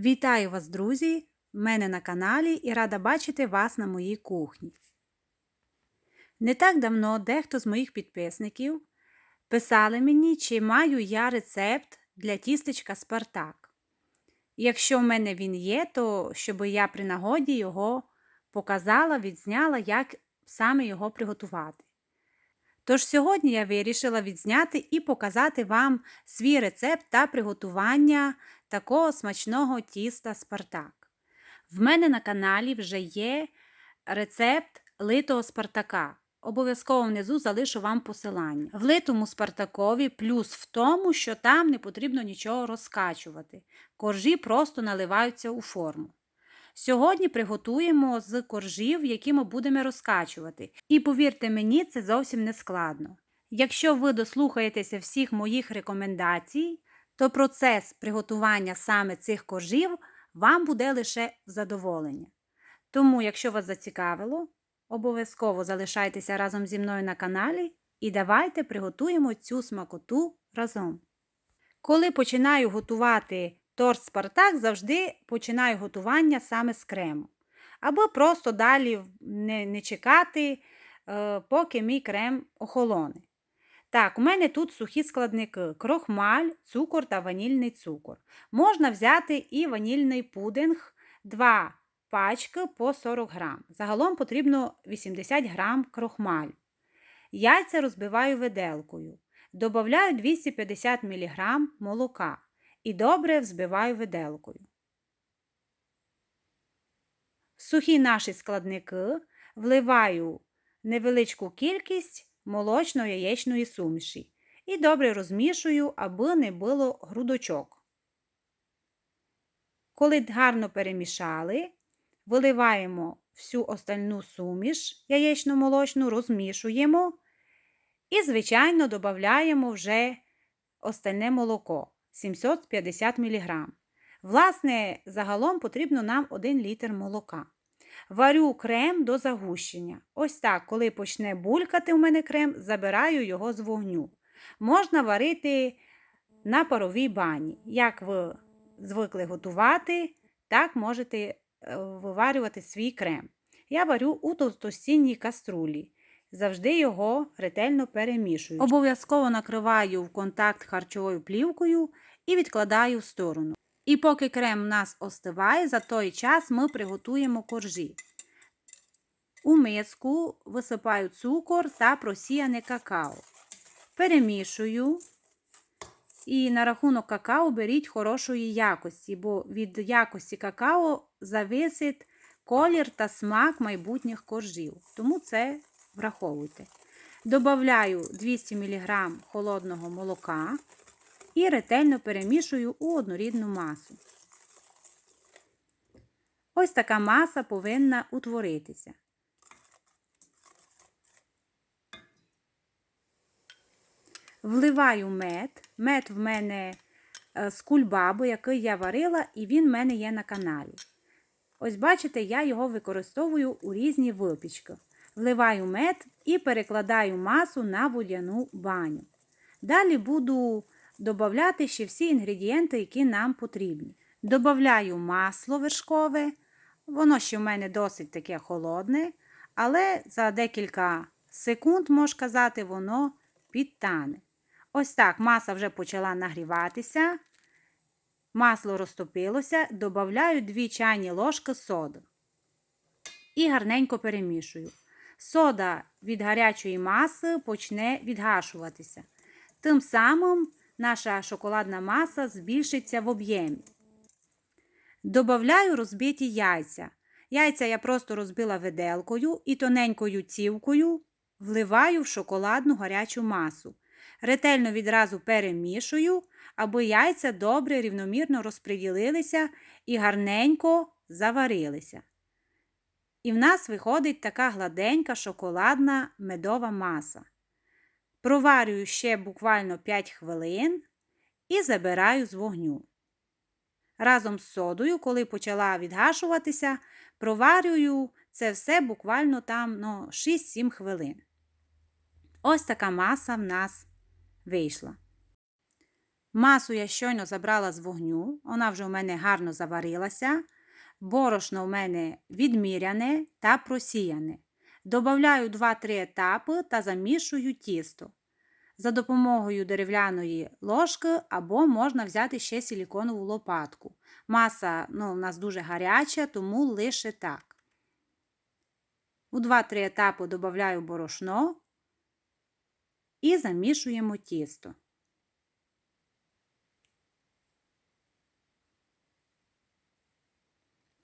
Вітаю вас, друзі! Мене на каналі і рада бачити вас на моїй кухні. Не так давно дехто з моїх підписників писали мені, чи маю я рецепт для тістечка Спартак. Якщо в мене він є, то щоб я при нагоді його показала, відзняла, як саме його приготувати. Тож сьогодні я вирішила відзняти і показати вам свій рецепт та приготування такого смачного тіста Спартак. В мене на каналі вже є рецепт литого Спартака. Обов'язково внизу залишу вам посилання. В литому Спартакові плюс в тому, що там не потрібно нічого розкачувати. Коржі просто наливаються у форму. Сьогодні приготуємо з коржів, які ми будемо розкачувати. І повірте мені, це зовсім не складно. Якщо ви дослухаєтеся всіх моїх рекомендацій, то процес приготування саме цих коржів вам буде лише задоволення. Тому, якщо вас зацікавило, обов'язково залишайтеся разом зі мною на каналі і давайте приготуємо цю смакоту разом. Коли починаю готувати торт Спартак, завжди починаю готування саме з крему. Або просто далі не, не чекати, е, поки мій крем охолоне. Так, у мене тут сухі складники: крохмаль, цукор та ванільний цукор. Можна взяти і ванільний пудинг 2 пачки по 40 грам. Загалом потрібно 80 грам крохмаль. Яйця розбиваю виделкою. Добавляю 250 мг молока і добре взбиваю виделкою. В сухі наші складники вливаю невеличку кількість молочно-яєчної суміші і добре розмішую, аби не було грудочок. Коли гарно перемішали, виливаємо всю остальну суміш яєчно-молочну, розмішуємо і, звичайно, додаємо вже остальне молоко 750 мг. Власне, загалом потрібно нам 1 літр молока. Варю крем до загущення. Ось так, коли почне булькати у мене крем, забираю його з вогню. Можна варити на паровій бані. Як ви звикли готувати, так можете е, виварювати свій крем. Я варю у товстостінній каструлі. Завжди його ретельно перемішую. Обов'язково накриваю в контакт харчовою плівкою і відкладаю в сторону. І поки крем у нас остиває, за той час ми приготуємо коржі. У миску висипаю цукор та просіяне какао. Перемішую. І на рахунок какао беріть хорошої якості, бо від якості какао зависить колір та смак майбутніх коржів. Тому це враховуйте. Добавляю 200 мг холодного молока і ретельно перемішую у однорідну масу. Ось така маса повинна утворитися. Вливаю мед. Мед в мене е, з кульбаби, який я варила, і він в мене є на каналі. Ось, бачите, я його використовую у різні випічки. Вливаю мед і перекладаю масу на водяну баню. Далі буду додати ще всі інгредієнти, які нам потрібні. Добавляю масло вершкове, воно ще в мене досить таке холодне, але за декілька секунд, можна сказати, воно підтане. Ось так маса вже почала нагріватися. Масло розтопилося, додаю 2 чайні ложки соди. І гарненько перемішую. Сода від гарячої маси почне відгашуватися. Тим самим наша шоколадна маса збільшиться в об'ємі. Добавляю розбиті яйця. Яйця я просто розбила виделкою і тоненькою цівкою вливаю в шоколадну гарячу масу. Ретельно відразу перемішую, аби яйця добре рівномірно розподілилися і гарненько заварилися. І в нас виходить така гладенька шоколадна медова маса. Проварюю ще буквально 5 хвилин і забираю з вогню. Разом з содою, коли почала відгашуватися, проварюю це все буквально там ну, 6-7 хвилин. Ось така маса в нас вийшла. Масу я щойно забрала з вогню, вона вже у мене гарно заварилася. Борошно у мене відміряне та просіяне. Добавляю 2-3 етапи та замішую тісто. За допомогою дерев'яної ложки або можна взяти ще силіконову лопатку. Маса ну, у нас дуже гаряча, тому лише так. У 2-3 етапи додаю борошно і замішуємо тісто.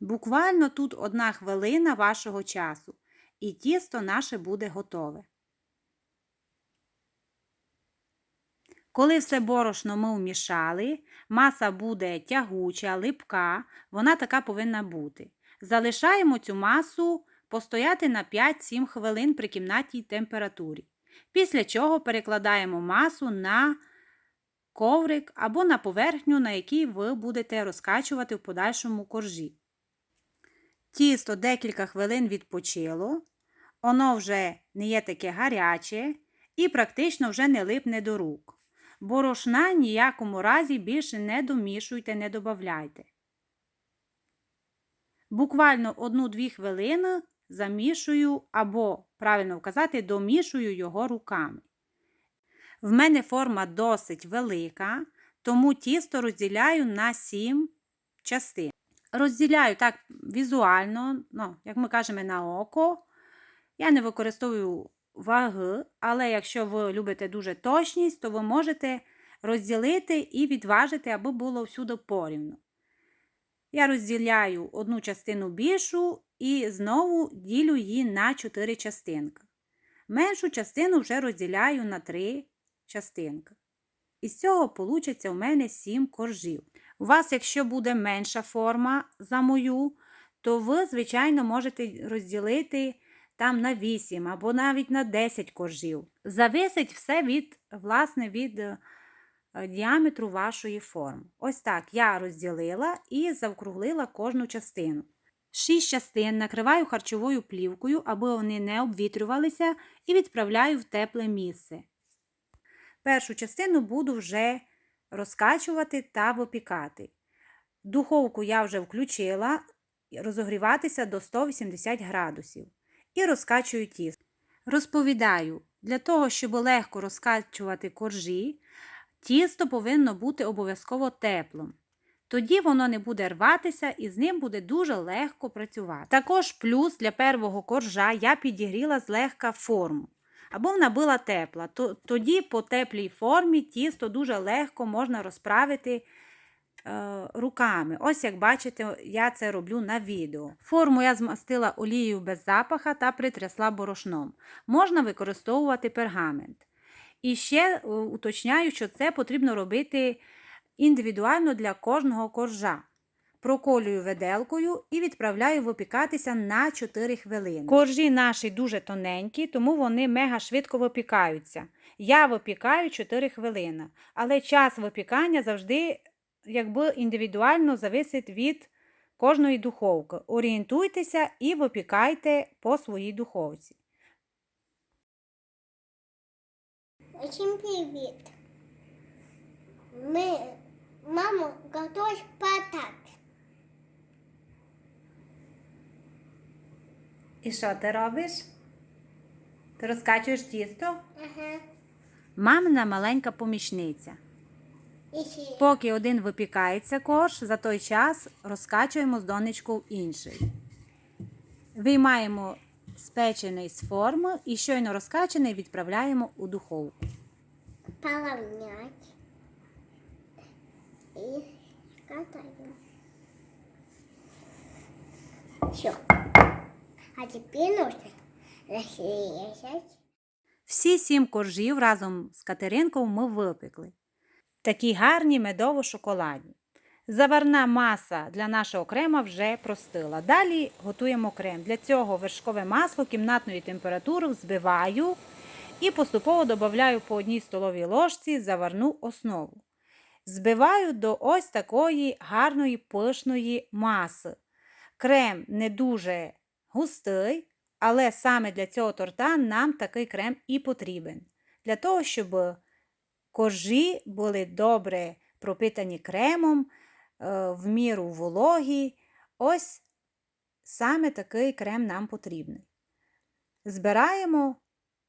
Буквально тут одна хвилина вашого часу, і тісто наше буде готове. Коли все борошно ми вмішали, маса буде тягуча, липка, вона така повинна бути. Залишаємо цю масу постояти на 5-7 хвилин при кімнатній температурі. Після чого перекладаємо масу на коврик або на поверхню, на якій ви будете розкачувати в подальшому коржі. Тісто декілька хвилин відпочило, воно вже не є таке гаряче і практично вже не липне до рук. Борошна ніякому разі більше не домішуйте, не додавайте. Буквально 1-2 хвилини замішую або, правильно вказати, домішую його руками. В мене форма досить велика, тому тісто розділяю на 7 частин. Розділяю так візуально, ну, як ми кажемо, на око. Я не використовую ваги, але якщо ви любите дуже точність, то ви можете розділити і відважити, аби було всюди порівну. Я розділяю одну частину більшу і знову ділю її на 4 частинки. Меншу частину вже розділяю на 3 частинки. Із цього вийде у мене 7 коржів. У вас, якщо буде менша форма за мою, то ви, звичайно, можете розділити там на 8 або навіть на 10 коржів. Зависить все від, власне, від е, діаметру вашої форми. Ось так я розділила і завкруглила кожну частину. Шість частин накриваю харчовою плівкою, аби вони не обвітрювалися, і відправляю в тепле місце. Першу частину буду вже розкачувати та випікати. Духовку я вже включила розогріватися до 180 градусів і розкачую тісто. Розповідаю, для того, щоб легко розкачувати коржі, тісто повинно бути обов'язково теплим. Тоді воно не буде рватися і з ним буде дуже легко працювати. Також плюс для первого коржа я підігріла злегка форму. Або вона була тепла. Тоді по теплій формі тісто дуже легко можна розправити руками. Ось як бачите, я це роблю на відео. Форму я змастила олією без запаха та притрясла борошном. Можна використовувати пергамент. І ще е, уточняю, що це потрібно робити індивідуально для кожного коржа. Проколюю виделкою і відправляю випікатися на 4 хвилини. Коржі наші дуже тоненькі, тому вони мега швидко випікаються. Я випікаю 4 хвилини, але час випікання завжди якби індивідуально зависить від кожної духовки. Орієнтуйтеся і випікайте по своїй духовці. Всем привет! Мы, мама, готовит потат. І що ти робиш? Ти розкачуєш тісто? Ага. Мамина маленька помічниця. Поки один випікається корж, за той час розкачуємо з донечкою інший. Виймаємо спечений з форми і щойно розкачений відправляємо у духовку. Половнять. И катаем. Все. А теперь нужно разрезать. Всі сім коржів разом з Катеринкою ми випекли. Такі гарні медово-шоколадні. Заварна маса для нашого крема вже простила. Далі готуємо крем. Для цього вершкове масло кімнатної температури взбиваю і поступово додаю по одній столовій ложці заварну основу. Збиваю до ось такої гарної пишної маси. Крем не дуже густий, але саме для цього торта нам такий крем і потрібен. Для того, щоб коржі були добре пропитані кремом, е, в міру вологі. Ось саме такий крем нам потрібний. Збираємо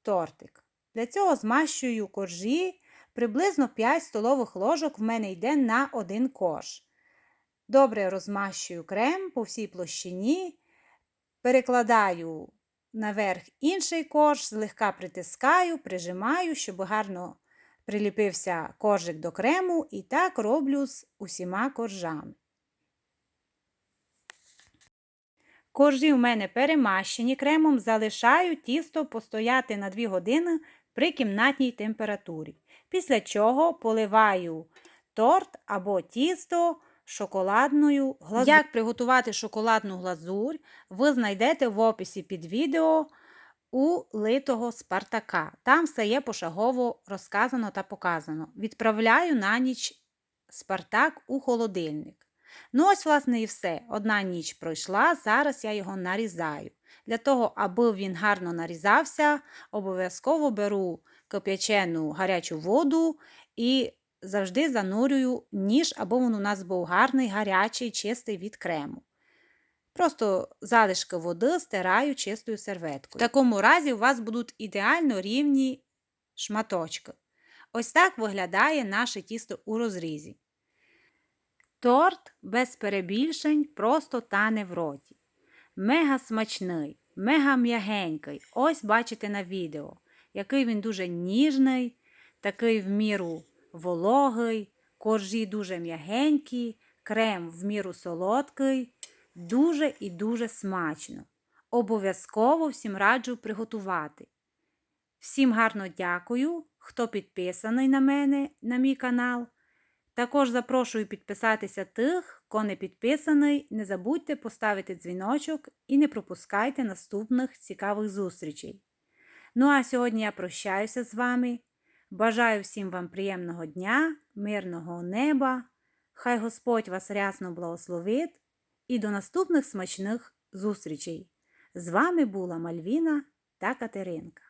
тортик. Для цього змащую коржі. Приблизно 5 столових ложок в мене йде на один корж. Добре розмащую крем по всій площині, перекладаю наверх інший корж, злегка притискаю, прижимаю, щоб гарно приліпився коржик до крему, і так роблю з усіма коржами. Коржі в мене перемащені кремом, залишаю тісто постояти на 2 години при кімнатній температурі. Після чого поливаю торт або тісто шоколадною глазур'ю. Як приготувати шоколадну глазурь, ви знайдете в описі під відео у литого Спартака. Там все є пошагово розказано та показано. Відправляю на ніч Спартак у холодильник. Ну, ось, власне, і все. Одна ніч пройшла, зараз я його нарізаю. Для того, аби він гарно нарізався, обов'язково беру кип'ячену гарячу воду і завжди занурюю ніж, аби він у нас був гарний, гарячий, чистий від крему. Просто залишки води стираю чистою серветкою. В такому разі у вас будуть ідеально рівні шматочки. Ось так виглядає наше тісто у розрізі. Торт без перебільшень просто тане в роті. Мега смачний, мега м'ягенький. Ось бачите на відео, який він дуже ніжний, такий в міру вологий, коржі дуже м'ягенькі, крем в міру солодкий, дуже і дуже смачно. Обов'язково всім раджу приготувати. Всім гарно дякую, хто підписаний на мене, на мій канал. Також запрошую підписатися тих, хто не підписаний. Не забудьте поставити дзвіночок і не пропускайте наступних цікавих зустрічей. Ну а сьогодні я прощаюся з вами. Бажаю всім вам приємного дня, мирного неба. Хай Господь вас рясно благословить і до наступних смачних зустрічей. З вами була Мальвіна та Катеринка.